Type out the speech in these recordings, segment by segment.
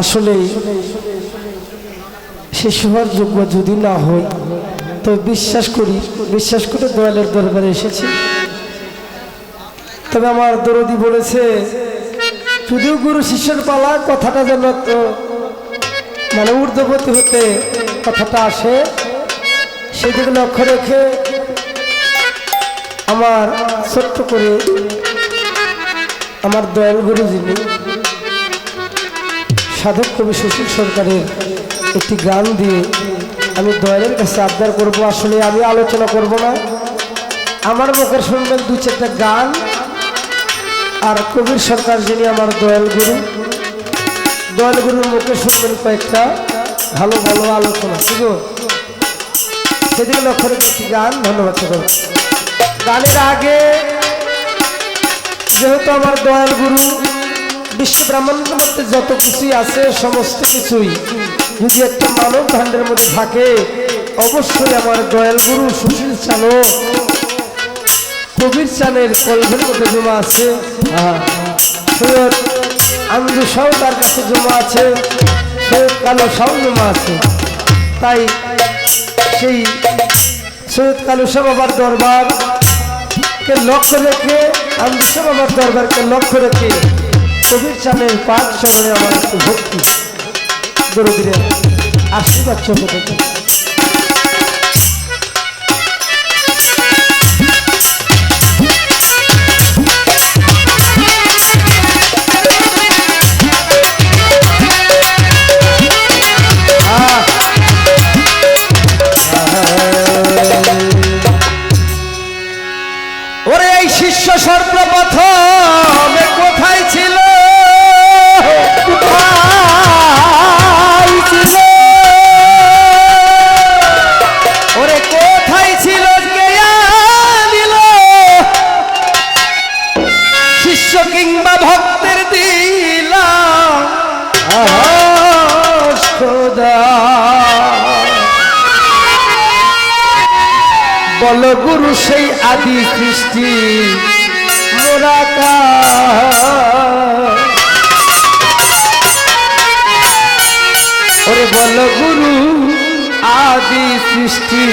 আসলে শেষ হওয়ার যোগ্য যদি না হই তো বিশ্বাস করি, বিশ্বাস করে দয়ালের দরবারে এসেছি। তবে আমার দরদি বলেছে, যদিও গুরু শিষ্যের পালা কথাটা যেন তো মানে ঊর্ধ্বগতি হতে কথাটা আসে, সেদিকে লক্ষ্য রেখে আমার ছোট্ট করে আমার দয়াল গুরু যিনি সাধক কবি সুশীল সরকারের একটি গান দিয়ে আমি দয়ালের কাছে আবদার করব। আসলে আমি আলোচনা করব না। আমার মুখের শুনবেন দু চারটা গান। আর কবির সরকার যিনি আমার দয়াল গুরু, দয়াল গুরুর মুখে শুনবেন কয়েকটা ভালো ভালো আলোচনা। ঠিক? সেদিকে লক্ষ্য রেখে একটি গান, ধন্যবাদ গানের আগে যেহেতু আমার দয়াল গুরু বিশ্ব ব্রহ্মাণ্ডের মধ্যে যত কিছুই আছে, সমস্ত কিছুই যদি একটা মানব ভাণ্ডের মধ্যে থাকে, অবশ্যই আমার দয়াল গুরু সুশীল চালক কবির চানের কলভের মধ্যে জমা আছে। সৈয়দ আন্দু সাউ তার কাছে জমা আছে, সৈয়দ কালো সাউ জমা আছে। তাই সেই সৈয়দ কালু শাহ বাবার দরবার কে লক্ষ্য রেখে আন্দু শাহ বাবার দরবারকে লক্ষ্য রেখে কবির সামনে পাঁচ চরণে আমার ভক্তি। দরদিরে আশীর্বাদ আদি সৃষ্টি মোরা কার? ওরে বল গুরু আদি সৃষ্টি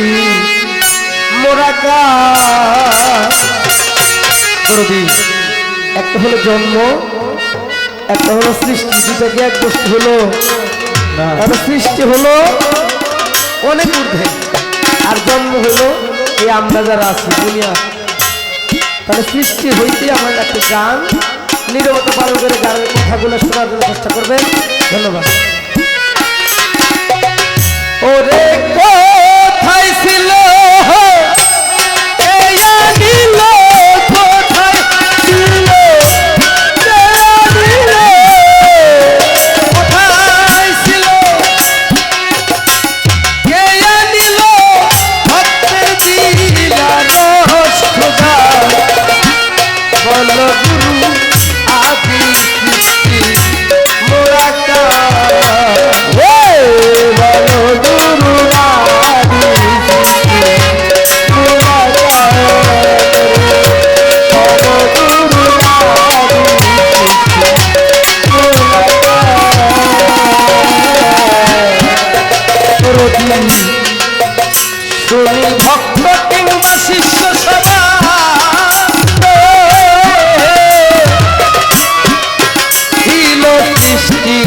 মোরা কার? দরদি, একটা হলো জন্ম একটা হলো সৃষ্টি দুটাকে এক বস্তু হলো সৃষ্টি হলো অনেক ঊর্ধ্বে আর জন্ম হলো এই আমরা যারা আছি, দুনিয়া। তাহলে সৃষ্টি হইতে আমার একটা গান, নিরবত পালন করে গানের কথাগুলো শোনার জন্য চেষ্টা করবেন ধন্যবাদ। ওরে কোথায় ছিল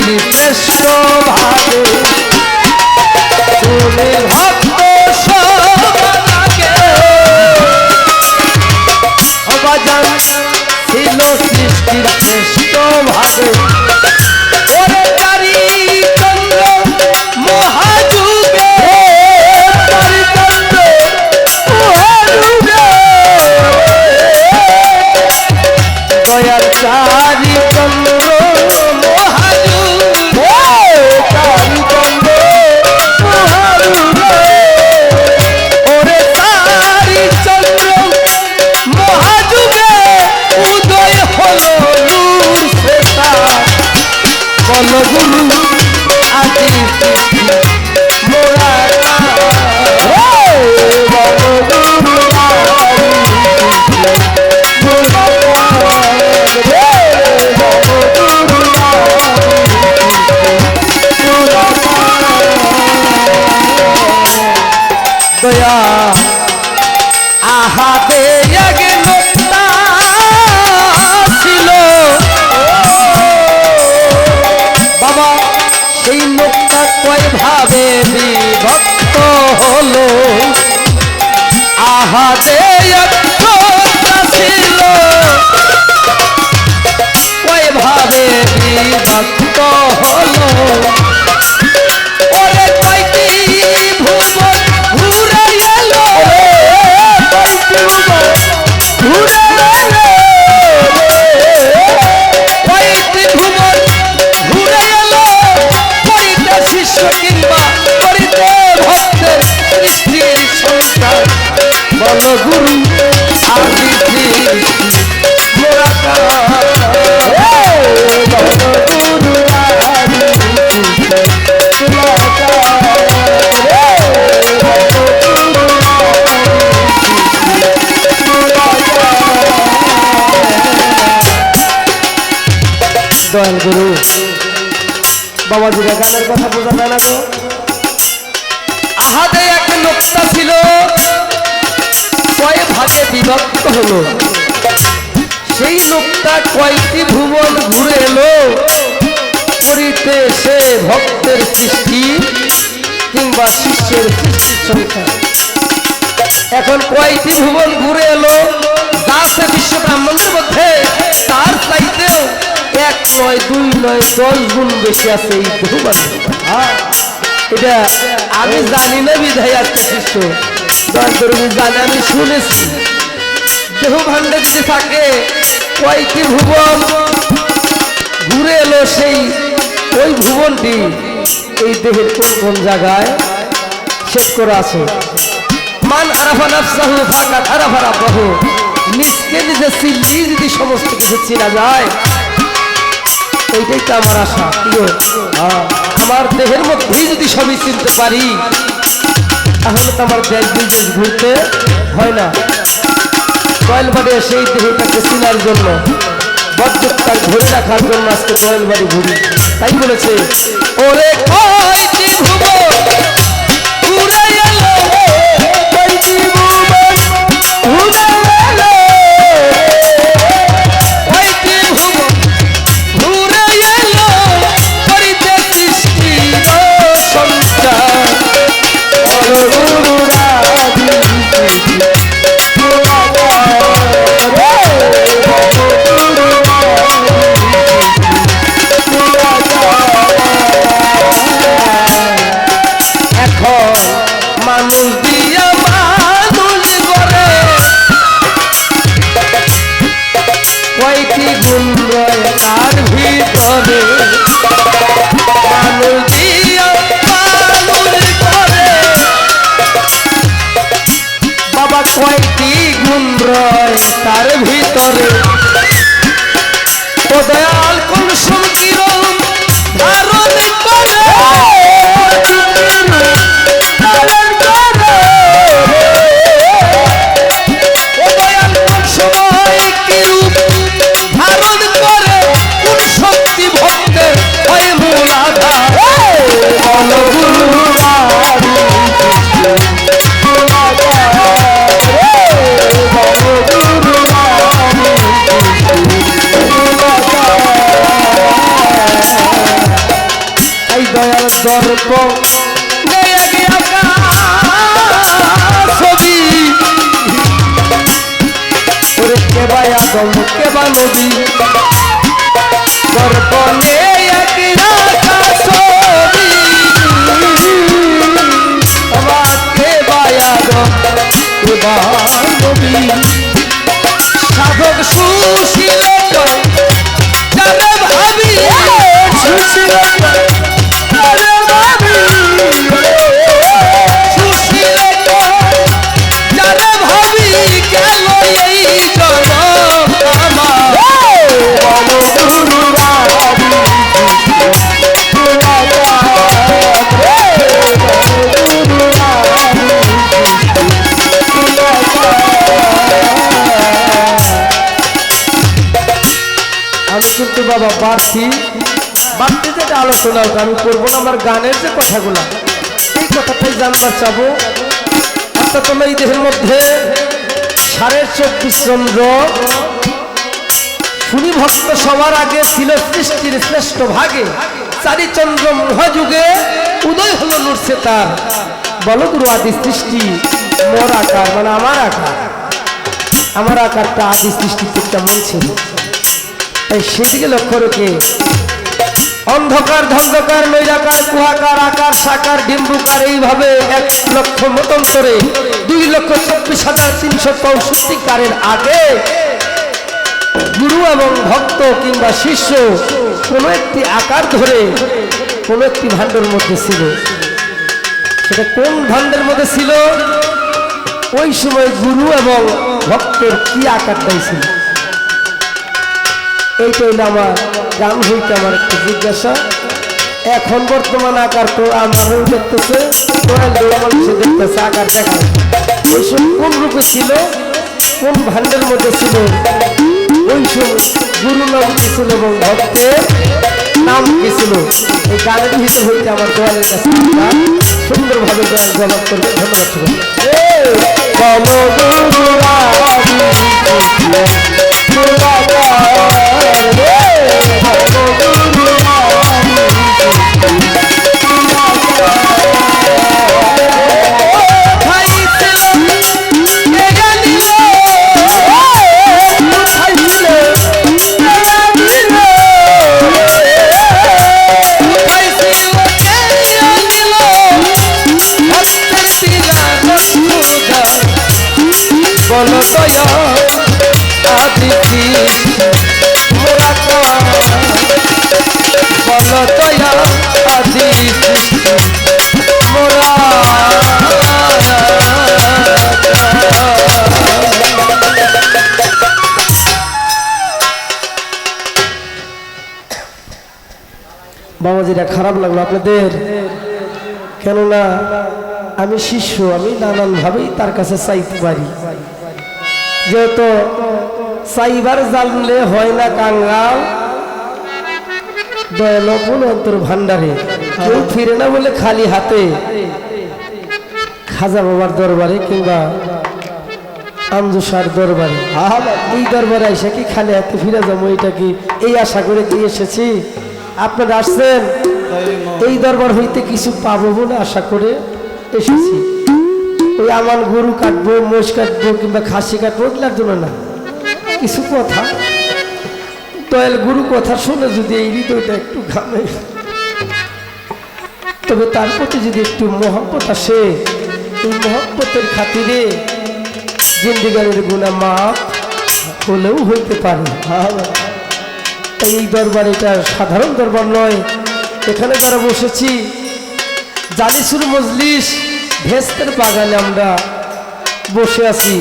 শ্রেষ্ঠ ভাবে শুনি ভক্ত ছিল সৃষ্টির শ্রেষ্ঠ ভাবে। ভাবে বিভক্ত হলো। একটা ছিল। কয় ভাবে বিভক্ত হলো? গুরু আদি সৃষ্টি এখন কয়টি ভুবন ঘুরে এলো। যা বিশ্ব ব্রাহ্মণের মধ্যে। তার চাইতেও এক নয়, দুই নয়, দশ গুণ বেশি আছে এই ভুবন। এটা আমি জানি না, বিধায় আজকে শিষ্য জানি, আমি শুনেছি। দেহ ভাণ্ডে যদি থাকে কয়টি ভুবন ঘুরে এলো সেই ওই ভুবনটি। এই দেহের কোন কোন জায়গায়? শেষ করা আছে মান আরাফা নাফসাহু ফাকাত আরাফা রাব্বাহু। নিজকে নিজে চিনলি যদি সমস্ত কিছু চেনা যায়, এইটাই তো আমার আশা, প্রিয়। আমার দেহের মধ্যেই যদি সবই চিনতে পারি, তাহলে তো আমার দেশ বিদেশ ঘুরতে হয় না। কয়েল বাড়ি সেই দেহটাকে চিনার জন্য বজ্রটা ধরে রাখার জন্য আজকে কয়েল বাড়ি ঘুরি। তাই বলেছে, ওরে কয়টি ভুবন বাবা বাড়তি বাড়তি যেটা আলোচনা আমি করব না আমার গানের যে কথাগুলো, এই কথাটাই জানবার চাবো। অর্থাৎ তোমার এই দেহের মধ্যে সাড়ে চব্বিশ চন্দ্র শুনি ভক্ত সবার আগে ছিল সৃষ্টির শ্রেষ্ঠ ভাগে। চারিচন্দ্র মহাযুগে উদয় হলো নড়ছে তার বলো গুরু আদি সৃষ্টি, মোর আকার মানে আমার আকার। আমার আকারটা আদি সৃষ্টিতে কেমন ছিল? সেদিকে লক্ষ্য রেখে অন্ধকার, ধন্ধকার, নৈরাকার কুহাকার আকার, সাকার, ডিম্বুকার, এইভাবে এক লক্ষ মতন্তরে দুই লক্ষ চব্বিশ হাজার তিনশো চৌষট্টি কারের আগে গুরু এবং ভক্ত কিংবা শিষ্য কোনো একটি আকার ধরে কোনো একটি ভাণ্ডের মধ্যে ছিল। সেটা কোন ভাণ্ডের মধ্যে ছিল? ওই সময় গুরু এবং ভক্তের কি আকারটাই ছিল? এইটা হইল আমার, গান হইতে আমার একটু জিজ্ঞাসা। এখন বর্তমান আকার তো আমারও দেখতেছে দেখতেছে, আকার দেখা। কোন রূপে ছিল, কোন ভাণ্ডের মধ্যে ছিল? ওই সময় গুরু নাম কি ছিল এবং ভক্তের নাম কি ছিল? এই গানের ভিতর হইতে আমার দোয়ালের কাছে সুন্দরভাবে দোয়াল জবাব করবে। ধন্যবাদ ছিল দয়া মোরা বাবাজিরা, খারাপ লাগল আপনাদের। কেননা, আমি শিষ্য, আমি নানানভাবেই তার কাছে চাইতে পারি। যেহেতু চাইবার জানলে হয় না কাঙ্গাল। দয়ালপুন অন্তর ভান্ডারে কেউ ফিরে না বলে খালি হাতে। খাজা বাবার দরবারে কিংবা আমজুসার দরবারে। এই দরবারে এসে কি খালি হাতে ফিরে যাব? এটা কি এই আশা করে দিয়ে এসেছি? আপনারা আসছেন? এই দরবার হইতে কিছু পাবো বলে আশা করে এসেছি। ওই আমার গরু কাটবো, মোষ কাটবো কিংবা খাসি কাটবো, ওগুলার জন্য না। কিছু কথা। দয়াল গুরু কথা শুনে যদি এই হৃদয়টা একটু ঘামে, তবে তার প্রতি যদি একটু মহব্বত আসে, এই মহব্বতের খাতিরে জিন্দিগারের গুণা মাপ হলেও হইতে পারে। এই দরবার এটা সাধারণ দরবার নয়। এখানে যারা বসেছি জালিসুর মজলিস ভেস্তের বাগানে আমরা বসে আছি।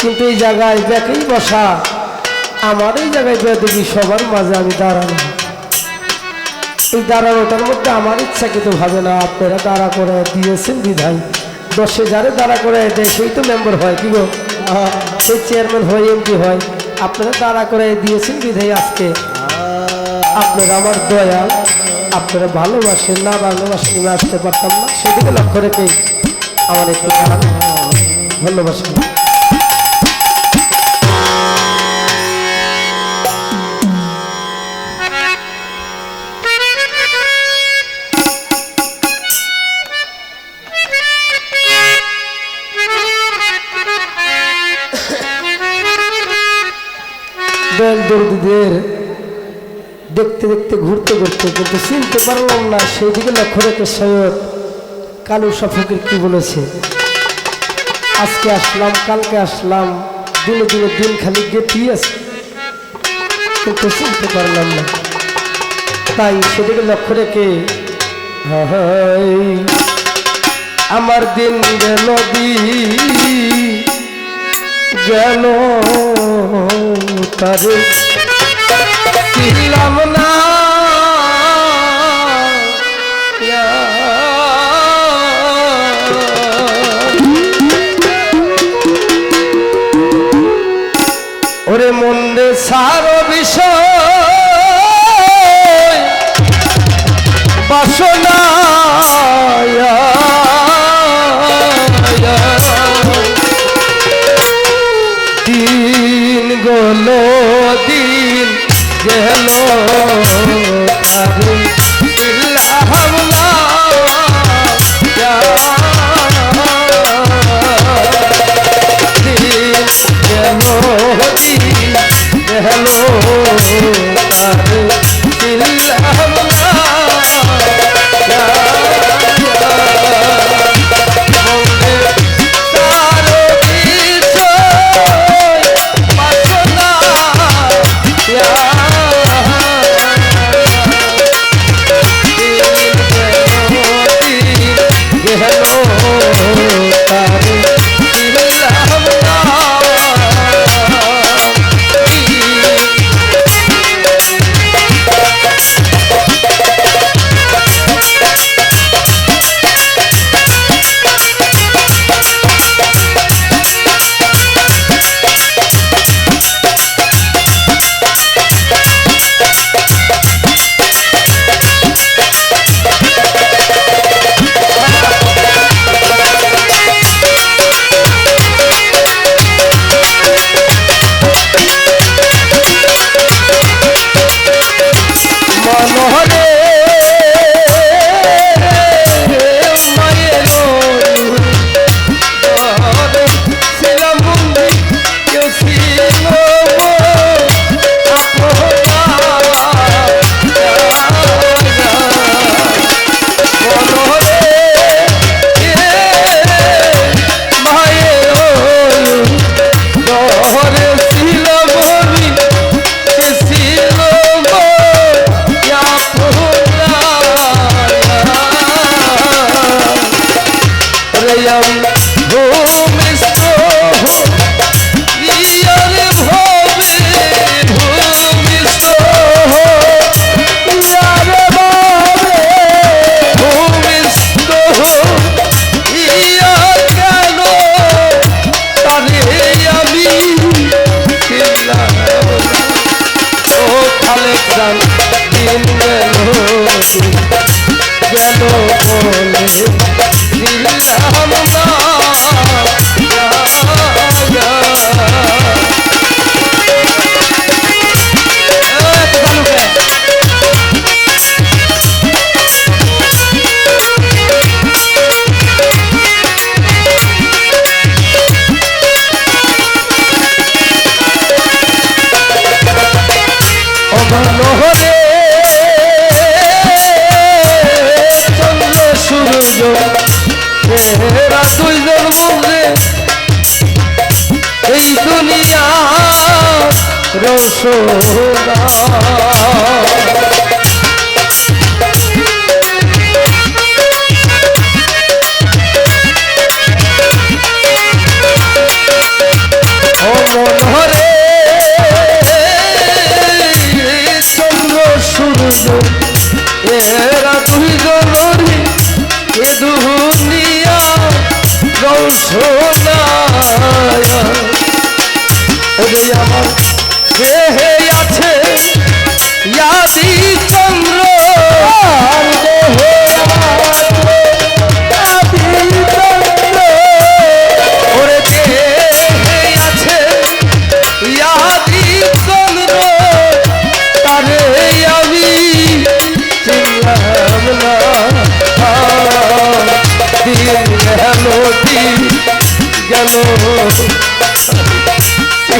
কিন্তু এই জায়গায় ব্যাকেই বসা, আমার এই জায়গায় বেদবি সবার মাঝে আমি দাঁড়ানো। এই দাঁড়ানোটার মধ্যে আমার ইচ্ছাকৃত ভাবে না, আপনারা দাঁড়া করে দিয়েছেন বিধায় দশে যারে দাঁড়া করে দেয়, সেই তো মেম্বার হয়, কি গো? সেই চেয়ারম্যান হয়, এমপি হয়। আপনারা দাঁড়া করে দিয়েছেন বিধায় আজকে। আপনারা আমার দয়াল, আপনারা ভালোবাসেন, না ভালোবাসেন আসতে পারতাম না। সেদিকে লক্ষ্য রেখে আমার একটু দর্দীদের দেখতে দেখতে ঘুরতে ঘুরতে কিন্তু চিনতে পারলাম না সেই দিকে লক্ষ্য রেখে সৈয়দ কালু সফকের কি বলেছে? আজকে আসলাম, কালকে আসলাম, দিনে দিনে দিন খালি গেটি আছে কিন্তু চিনতে পারলাম না। তাই সেদিকে লক্ষ্য রেখে আমার দিন গেল গেল তারে। ছিলাম না সার বিষয়। বাসনা দিন গলো দিন গেল।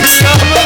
Yeah.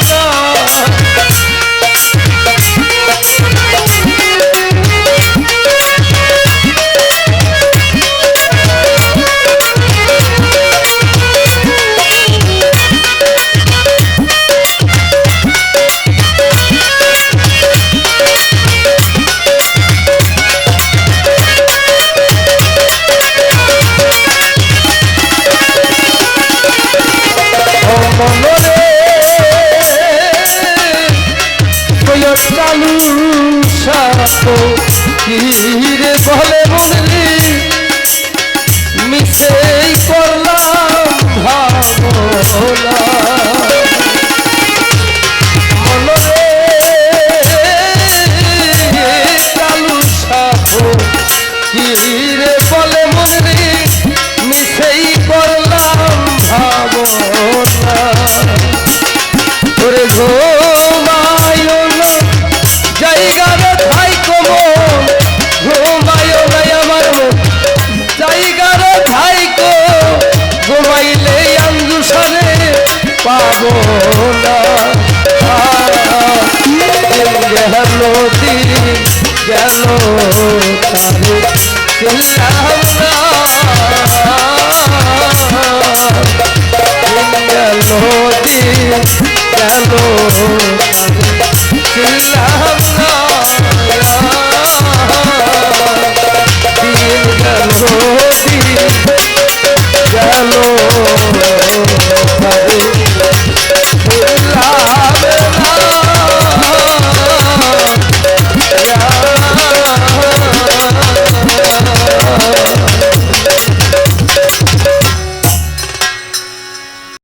গেল দিন গেল